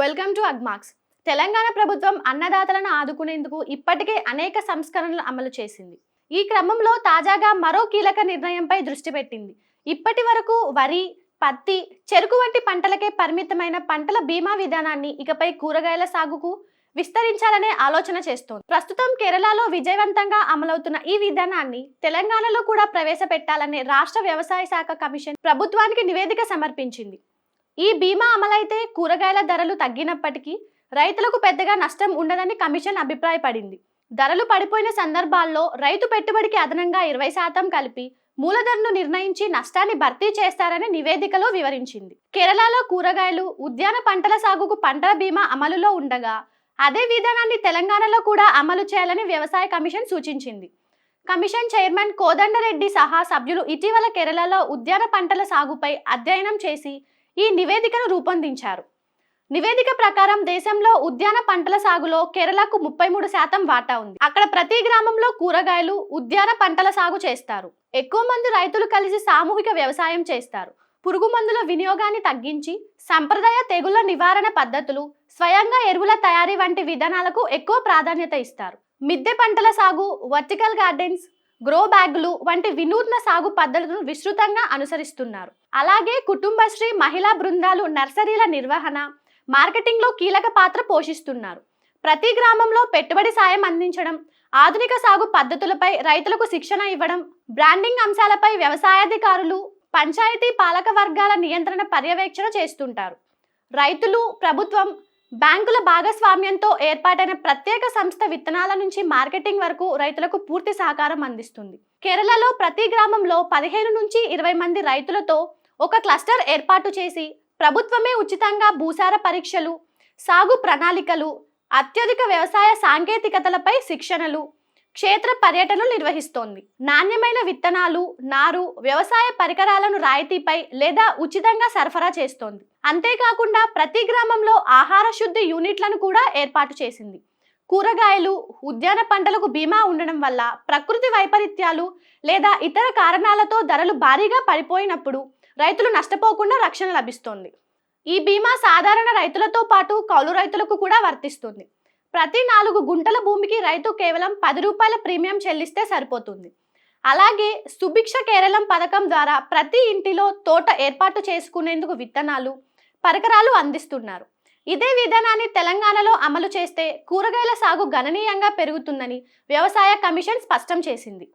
Welcome to Agmax. Telangana ప్రభుత్వం అన్నదాతలను ఆదుకునేందుకు ఇప్పటికే అనేక సంస్కరణలు అమలు చేసింది. ఈ క్రమంలో తాజాగా మరో కీలక నిర్ణయంపై దృష్టి పెట్టింది. ఇప్పటి వరకు వరి పత్తి చెరుకు వంటి పంటలకే పరిమితమైన పంటల బీమా విధానాన్ని ఇకపై కూరగాయల సాగుకు విస్తరించాలనే ఆలోచన చేస్తోంది. ప్రస్తుతం కేరళలో విజయవంతంగా అమలవుతున్న ఈ విధానాన్ని తెలంగాణలో కూడా ప్రవేశపెట్టాలనే రాష్ట్ర వ్యవసాయ శాఖ కమిషన్ ప్రభుత్వానికి నివేదిక సమర్పించింది. ఈ బీమా అమలైతే కూరగాయల ధరలు తగ్గినప్పటికీ రైతులకు పెద్దగా నష్టం ఉండదని కమిషన్ అభిప్రాయపడింది. ధరలు పడిపోయిన సందర్భాల్లో రైతు పెట్టుబడికి అదనంగా ఇరవై శాతం కలిపి మూలధరను నిర్ణయించి నష్టాన్ని భర్తీ చేస్తారని నివేదికలో వివరించింది. కేరళలో కూరగాయలు ఉద్యాన పంటల సాగుకు పంటల బీమా అమలులో ఉండగా అదే విధానాన్ని తెలంగాణలో కూడా అమలు చేయాలని వ్యవసాయ కమిషన్ సూచించింది. కమిషన్ చైర్మన్ కోదండరెడ్డి సహా సభ్యులు ఇటీవల కేరళలో ఉద్యాన పంటల సాగుపై అధ్యయనం చేసి ఈ నివేదికను రూపొందించారు. నివేదిక ప్రకారం దేశంలో ఉద్యాన పంటల సాగులో కేరళకు ముప్పై మూడు శాతం వాటా ఉంది. అక్కడ ప్రతి గ్రామంలో కూరగాయలు ఉద్యాన పంటల సాగు చేస్తారు. ఎక్కువ మంది రైతులు కలిసి సామూహిక వ్యవసాయం చేస్తారు. పురుగు మందుల వినియోగాన్ని తగ్గించి సంప్రదాయ తెగుళ్ళ నివారణ పద్ధతులు స్వయంగా ఎరువుల తయారీ వంటి విధానాలకు ఎక్కువ ప్రాధాన్యత ఇస్తారు. మిద్దె పంటల సాగు వర్టికల్ గార్డెన్స్ గ్రో బ్యాగులు వంటి వినూత్న సాగు పద్ధతులను విస్తృతంగా అనుసరిస్తున్నారు. అలాగే కుటుంబశ్రీ మహిళా బృందాలు నర్సరీల నిర్వహణ మార్కెటింగ్లో కీలక పాత్ర పోషిస్తున్నారు. ప్రతి గ్రామంలో పెట్టుబడి సాయం అందించడం ఆధునిక సాగు పద్ధతులపై రైతులకు శిక్షణ ఇవ్వడం బ్రాండింగ్ అంశాలపై వ్యవసాయాధికారులు పంచాయతీ పాలక వర్గాల నియంత్రణ పర్యవేక్షణ చేస్తుంటారు. రైతులు ప్రభుత్వం బ్యాంకుల భాగస్వామ్యంతో ఏర్పాటైన ప్రత్యేక సంస్థ విత్తనాల నుంచి మార్కెటింగ్ వరకు రైతులకు పూర్తి సహకారం అందిస్తుంది. కేరళలో ప్రతి గ్రామంలో పదిహేను నుంచి ఇరవై మంది రైతులతో ఒక క్లస్టర్ ఏర్పాటు చేసి ప్రభుత్వమే ఉచితంగా భూసార పరీక్షలు సాగు ప్రణాళికలు అత్యధిక వ్యవసాయ సాంకేతికతలపై శిక్షణలు క్షేత్ర పర్యటనలు నిర్వహిస్తోంది. నాణ్యమైన విత్తనాలు నారు వ్యవసాయ పరికరాలను రాయితీపై లేదా ఉచితంగా సరఫరా చేస్తోంది. అంతేకాకుండా ప్రతి గ్రామంలో ఆహార శుద్ధి యూనిట్లను కూడా ఏర్పాటు చేసింది. కూరగాయలు ఉద్యాన పంటలకు బీమా ఉండడం వల్ల ప్రకృతి వైపరీత్యాలు లేదా ఇతర కారణాలతో ధరలు భారీగా పడిపోయినప్పుడు రైతులు నష్టపోకుండా రక్షణ లభిస్తోంది. ఈ బీమా సాధారణ రైతులతో పాటు కౌలు రైతులకు కూడా వర్తిస్తుంది. ప్రతి నాలుగు గుంటల భూమికి రైతు కేవలం పది రూపాయల ప్రీమియం చెల్లిస్తే సరిపోతుంది. అలాగే సుభిక్ష కేరళం పథకం ద్వారా ప్రతి ఇంటిలో తోట ఏర్పాటు చేసుకునేందుకు విత్తనాలు పరికరాలు అందిస్తున్నారు. ఇదే విధానాన్ని తెలంగాణలో అమలు చేస్తే కూరగాయల సాగు గణనీయంగా పెరుగుతుందని వ్యవసాయ కమిషన్ స్పష్టం చేసింది.